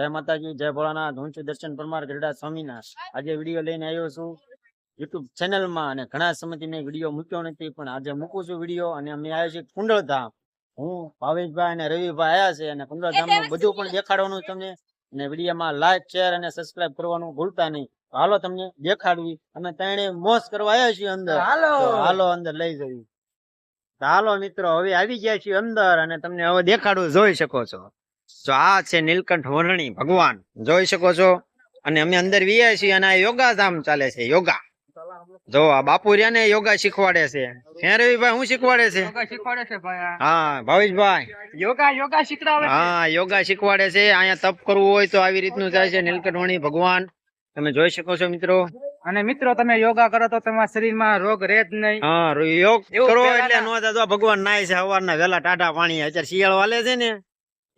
જય માતાજી જય ભોળાનાથ. હું છું દર્શન પરમાર ગરડા સ્વામીના આજે વીડિયો લઈને આવ્યો છું યુટ્યુબ ચેનલમાં અને ઘણા સમયથી મેં વીડિયો મૂક્યો નથી પણ આજે મૂકું છું વીડિયો અને અમે આવ્યા છીએ કુંડળધામ. હું ભાવેશભાઈ અને રવિભાઈ આવ્યા છે અને કુંડળધામનું બધું પણ દેખાડવાનું તમને. અને વિડીયોમાં લાઈક શેર અને સબસ્ક્રાઇબ કરવાનું ભૂલતા નહીં. હાલો તમને દેખાડવી. અમે ત્રણે મોસ કરવા આવ્યા છીએ અંદર. હાલો. હાલો અંદર લઈ જવી તો હાલો મિત્રો હવે આવી ગયા છીએ અંદર અને તમને હવે દેખાડવું જોઈ શકો છો. તો આ છે નીલકંઠ વર્ણી ભગવાન. જોઈ શકો છો? અને અમે અંદર વિયા છીએ અને આ યોગાધામ ચાલે છે યોગા. જો આ બાપુ રહ્યા ને યોગા શીખવાડે છે. હે રવિભાઈ હું શીખવાડે છે? શીખવાડે છે ભાઈ હા ભાવેશભાઈ. યોગા યોગા હા યોગા શીખવાડે છે. અહીંયા તપ કરવું હોય તો આવી રીતનું થાય છે. નીલકંઠ વર્ણી ભગવાન. તમે જોઈ શકો છો મિત્રો. અને મિત્રો તમે યોગા કરો તો તમારા શરીરમાં રોગ રહે જ નહીં. હા યોગ કરો એટલે નો ભગવાન નાય છે સવારના વહેલા ટાટા પાણી અત્યારે શિયાળો વાલે છે ને.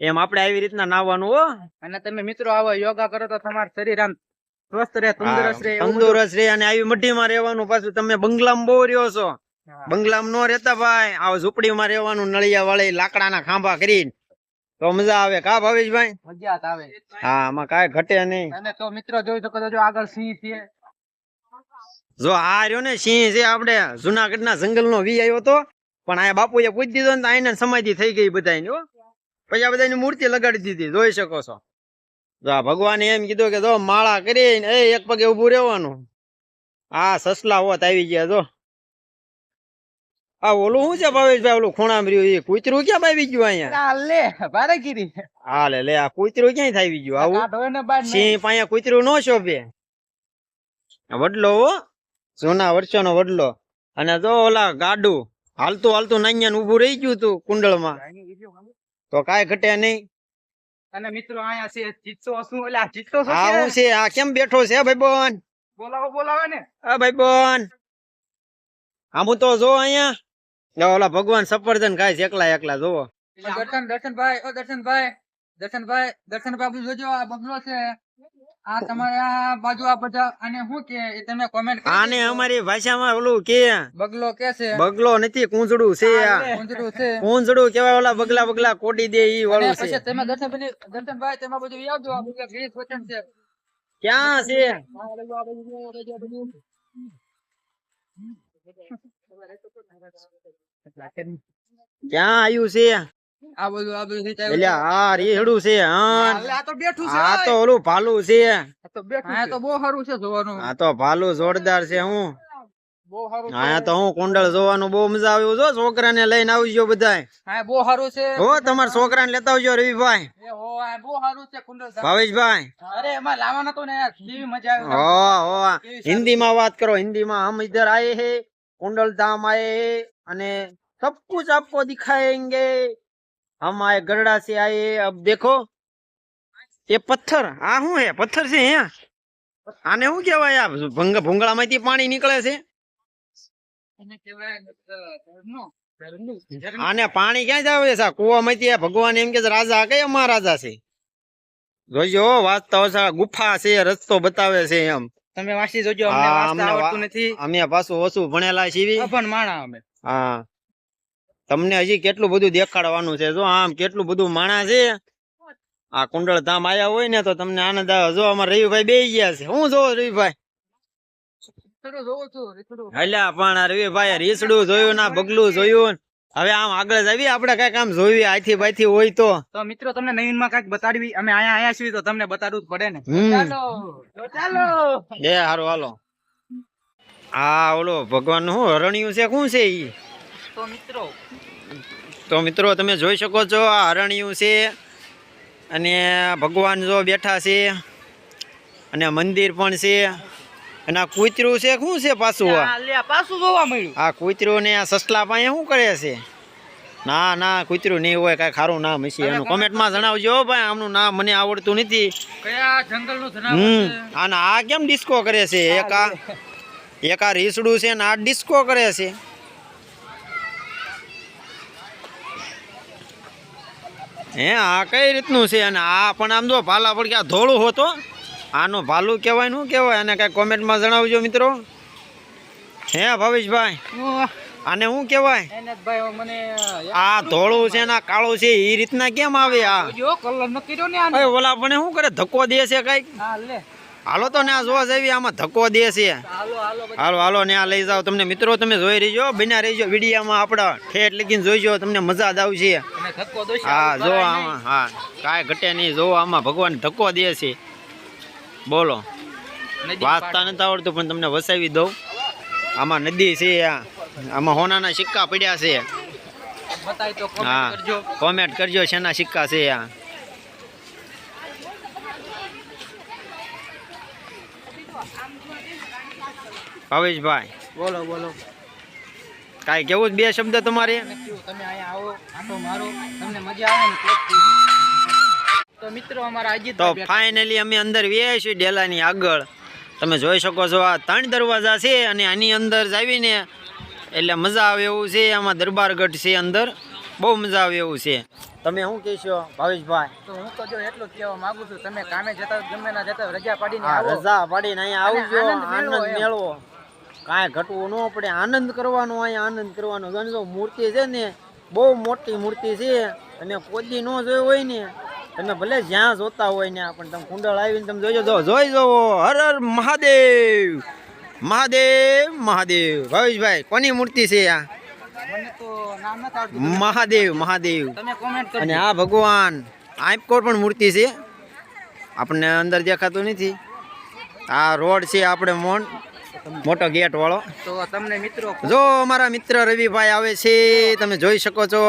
એમ આપણે આવી રીતના નાવાનું હો. અને તમે મિત્રો આવો યોગા કરો તો તમારું શરીર આમ સ્વસ્થ રહે તંદુરસ્ત રહે બધું. તંદુરસ્ત રે અને આવી મઢીમાં રહેવાનું પાછું. તમે બંગલામાં બહુ રહ્યો છો. બંગલામાં નો રહેતા ભાઈ. આવ ઝૂંપડીમાં રહેવાનું નળિયા વાળી લાકડાના ખાંભા કરીને. તો મજા આવે. કા ભાવેશભાઈ? મજા આવે. હા આમાં કાય ઘટે નહીં. અને તો મિત્રો જોઈ શકો છો આગળ સિંહ છે. જો આ રહ્યો ને સિંહ છે આપણે. જુનાગઢના જંગલનો વી આવ્યો તો. પણ આ બાપુએ પૂછી દીધો ને આઈને સમાધિ થઈ ગઈ બધાની હો. પછી આ બધાની મૂર્તિ લગાડી દીધી. જોઈ શકો છો. ભગવાને એમ કીધું કે જો માળા કરીને એ એક પગે ઊભું રહેવાનું. આ સસલા હોત આવી ગયા જો. આ ઓલું શું છે ભાવેશભાઈ? ઓલું ખૂણામાં રહ્યું એ કૂતરું ક્યાં આવી ગયું અહીંયા? લે ભારેગીરી હા લે લે આ કૂતરું ક્યાંય આવી? ગયું આવું. સિંહ પાયા કૂતરું નો શોભે. વડલો હો. જૂના વર્ષોનો વડલો. અને જો ઓલા ગાડું હાલતું હાલતું નાન્યા ઉભું રહી ગયું તું કુંડળમાં. તો કાંઈ ઘટે નહીં. અને મિત્રો અહીંયા છે ચિત્તો શું? ઓલા ચિત્તો શું આ હું છે આ કેમ બેઠો છે ભાઈ બોન બોલાવો બોલાવો ને આ ભાઈ બોન આમ તો જો અહીંયા. ઓલા ભગવાન સફરજન ખાય છે એકલા એકલા જોવો દર્શન દર્શનભાઈ ઓ દર્શનભાઈ દર્શનભાઈ દર્શનભાઈ આપણું જોજો આ બગલો છે. આ તમારે આ બાજુ આ બધા આને શું કે એ તમે કોમેન્ટ કરી આને અમારી ભાષામાં ઓલું કે. બગલો કે છે. બગલો નથી કુંજડું છે આ. કુંજરું છે. કુંજડું કેવાય ઓલા બગલા બગલા કોડી દે ઈ અને વાળું પછી છે તમે દર્શનભાઈ દર્શનભાઈ તમે બધું આવજો આ બધા વીસ વચન છે. ક્યાં છે. ક્યાં આવ્યું છે? આ બધું આ બધું એટલે આ રેહડું છે હા આ તો બેઠું છે આ તો ઓલું ભાલું છે. આ તો બેઠું આ તો બહુ સારું છે જોવાનું. આ તો ભાલું જોરદાર છે હું. બહુ સારું લઈને આવજો બધાય. હા લેતા આવજો રવિભાઈ. ભાવેશભાઈ. અરે હો હો હિન્દીમાં વાત કરો હિન્દી માં હમ ઇધર આયે હે કુંડળ ધામ આયે હે અને सब આપો आपको दिखाएंगे हम आए गरड़ा से आए हैं। अब देखो ये पत्थर આ શું હે પથ્થર છે હે આને શું કહેવાય આ ભંગ ભૂંગળામાંથી પાણી નીકળે છે એને કહેવાય અ, ઝરણું. ઝરણું. ઝરણું. આને પાણી ક્યાં જ આવે છે આ કૂવામાંથી આ ભગવાન એમ કે છે, રાજા કયા મહારાજા છે જોજો વાંચતા હશે આ ગુફા છે રસ્તો બતાવે છે એમ તમે વાંચી જોજો અમને હા, વાંચતા અમને વા- આવડતું નથી અમે પાછું ઓછું ભણેલા છીએ અભણ માણા અમે હા તમને હજી કેટલું બધું દેખાડવાનું છે? જો આમ કેટલું બધું માણા છે? આ કુંડળ ધામ આયા હોય ને તો તમને આનંદ આવે. જો અમારે રવિભાઈ બે ગયા છે. હું જોવો રવિભાઈ? થોડું જોઉં છું. થોડું હલ્યા પણ આ રવિભાઈ રીસડું જોયું ના બગલું જોયું. હવે આમ આગળ જ આપણે કંઈક આમ જોયું આથી બાથી હોય તો. તો મિત્રો તમને નવીનમાં કંઈક બતાડવી. અમે આયા છીએ તો તમને બતાડવું જ પડે ને. ચાલો એ હારું હાલો. આ ઓલો ભગવાન શું હરણ્યું છે? શું છે ઈ? તો મિત્રો. તો મિત્રો તમે જોઈ શકો છો આ હરણિયું છે અને ભગવાન જો બેઠા છે અને મંદિર પણ છે. અને આ કૂતરું છે શું છે પાછું પાછું જોવા મળ્યું. આ કૂતરું ને આ સસલા પાસે શું કરે છે? ના ના કૂતરું નહીં હોય કાંઈ ખારું નામ હશે એનું. કોમેન્ટમાં જણાવજો ભાઈ આમનું નામ મને આવડતું નથી. હમ અને આ કેમ ડિસ્કો કરે છે? એક આ એક આ રીસડું છે ને આ ડિસ્કો કરે છે? હે આ કઈ રીતનું છે? અને આ પણ આમ જો ભાલા પડકે આ ધોળું હોતો. આનું ભાલું કહેવાય શું કહેવાય? અને કાંઈ કોમેન્ટમાં જણાવજો મિત્રો. હે ભાવેશભાઈ આને શું કહેવાય? આ ધોળું છે ને કાળું છે એ રીતના કેમ આવે આ? ઓલા પણ શું કરે? ધક્કો દે છે કંઈક? હા લે. હાલો તો ને આ જોવા જઈએ આમાં ધક્કો દે છે. હાલો હાલો ને આ લઈ જાઓ. તમને મિત્રો તમે જોઈ રહીજો બિના રહીજો વિડીયામાં આપણા ઠેઠ લગીને જોઈજો તમને મજા જ આવશે. હા જો આમાં હા કાંઈ ઘટે નહીં. જો આમાં ભગવાન ધક્કો દે છે. બોલો. વાંચતા નથી આવડતું પણ તમને વસાવી દઉં. આમાં નદી છે આમાં હોનાના સિક્કા પડ્યા છે. હા કોમેન્ટ કરજો શેના સિક્કા છે આ. ભાવેશભાઈ. બોલો બોલો. કાંઈ કેવું બે શબ્દ તમારે? તમે અહીંયા આવો આટો મારો. તમને મજા આવે ને તો મિત્રો અમારા ફાઇનલી અમે અંદર છીએ ડેલાની આગળ. તમે જોઈ શકો છો આ ત્રણ દરવાજા છે અને આની અંદર જાવીને એટલે મજા આવે એવું છે. આમાં દરબારગઢ છે અંદર. બહુ મજા આવે એવું છે. તમે શું કહેશો ભાવેશભાઈ? તો હું તો જો એટલું કહેવા માંગુ છું. તમે કામે જતા ગમે ના જતા રજા પાડીને રજા પાડીને અહીંયા આવજો. આનંદ. મેળવો. કાંઈ ઘટવું ન પડે આનંદ કરવાનો અહીંયા આનંદ કરવાનો. ગણજો મૂર્તિ છે ને બહુ મોટી મૂર્તિ છે અને કોદી ન જોઈ હોય ને તમે ભલે જ્યાં જોતા હોય ને પણ તમે કુંડળ આવીને તમે જોઈ જો જોઈ જવો. હર હર મહાદેવ. મહાદેવ મહાદેવ. ભાવેશભાઈ કોની મૂર્તિ છે આ? મહાદેવ મહાદેવ. અને આ ભગવાન આંપકોર પણ મૂર્તિ છે. આપણને અંદર દેખાતું નથી. આ રોડ છે આપણે મોન. મોટો ગેટ વાળો. તો તમને મિત્રો જો અમારા મિત્ર રવિભાઈ આવે છે તમે જોઈ શકો છો.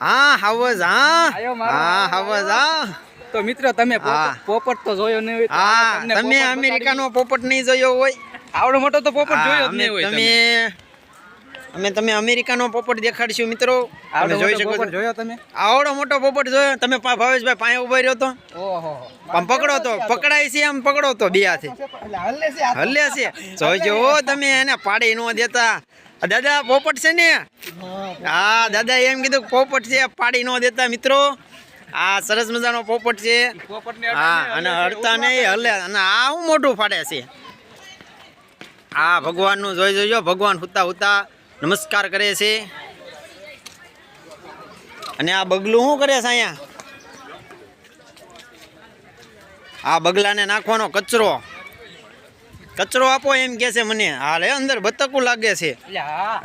હા હાવજ હા. હા હાવજ હા. તો મિત્રો તમે હા. પોપટ- તો જોયો નહીં હોય હા તમે અમેરિકાનો પોપટ નહીં જોયો હોય. આવડો મોટો તો પોપટ જોયો જ નહીં હોય તમે. અમે તમે અમેરિકાનો પોપટ દેખાડશું મિત્રો. આપણે જોઈ શકો જોયો તમે? આવડો મોટો પોપટ જોયો. તમે ભાવેશભાઈ પાસે ઊભો રહ્યો તો. ઓહો. આમ પકડો તો. પકડાય છે આમ પકડો તો બે હાથે હલ્લે છે. જોજો તમે એને પાડી ન દેતા. દાદા પોપટ છે ને? હા દાદા એમ કીધું કે પોપટ છે પાડી ન દેતા મિત્રો. આ સરસ મજાનો પોપટ છે. હા અને હડતા નહીં હલે અને આ હું મોટું ફાડે છે? આ ભગવાનનું જોઈ જોજો ભગવાન હુતા હુતા. નમસ્કાર કરે છે. અને આ બગલું શું કરે છે અહીંયા? આ બગલાને નાખવાનો કચરો. કચરો આપો એમ કે છે મને. હાલ એ અંદર બતકું લાગે છે.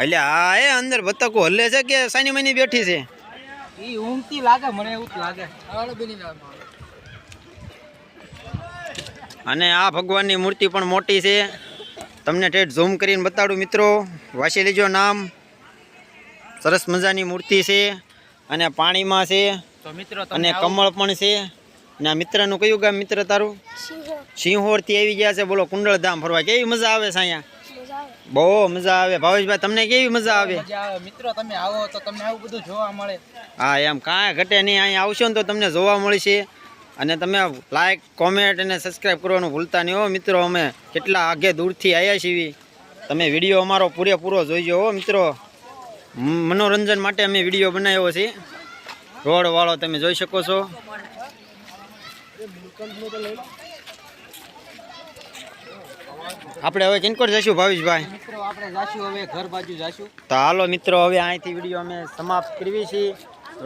એટલે હા. એ અંદર બતકું હલે છે કે સાની મની બેઠી છે? ઈ ઊંઘતી લાગે મને એવું લાગે. આવડો બેની ના અને આ ભગવાનની મૂર્તિ પણ મોટી છે. તમને ટેટ ઝૂમ કરીને બતાડું મિત્રો. વાંચી લેજો નામ. સરસ મજાની મૂર્તિ છે અને પાણીમાં છે અને કમળ પણ છે. અને આ મિત્રનું કયું ગામ મિત્ર તારું? સિંહોરથી આવી ગયા છે. બોલો કુંડળધામ ફરવા. કેવી મજા આવે છે અહીંયા? બહુ મજા આવે. ભાવેશભાઈ તમને કેવી મજા આવે? મજા આવે. મિત્રો તમે આવો તો તમને આવું બધું જોવા મળે. હા એમ કાંઈ ઘટે નહીં. અહીંયા આવશો ને તો તમને જોવા મળશે. અને તમે લાઇક કોમેન્ટ અને સબસ્ક્રાઈબ કરવાનું ભૂલતા નહીં હો. મિત્રો અમે કેટલા આગે દૂરથી આવ્યા છીએ. તમે વીડિયો અમારો પૂરેપૂરો જોઈજો હો મિત્રો. મનોરંજન માટે અમે વીડિયો બનાવ્યો છે. રોડવાળો તમે જોઈ શકો છો. આપણે હવે કિનકોર જઈશું ભાવેશભાઈ? મિત્રો આપણે જાશું હવે ઘર બાજુ જાશું. તો હાલો મિત્રો હવે અહીંથી વીડિયો અમે સમાપ્ત કરવી છીએ.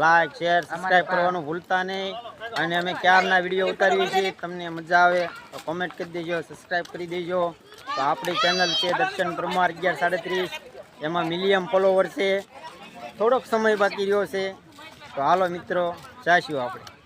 લાઈક શેર સબસ્ક્રાઈબ કરવાનું ભૂલતા નહીં. અને અમે ક્યારના વીડિયો ઉતારીએ છીએ, તમને મજા આવે, તો કોમેન્ટ કરી દેજો સબસ્ક્રાઈબ કરી દેજો. તો આપણી ચેનલ છે દર્શન પરમાર અગિયાર સાડત્રીસ, એમાં મિલિયમ ફોલોવર છે. થોડોક સમય બાકી રહ્યો છે. તો હાલો મિત્રો જાશું આપણે.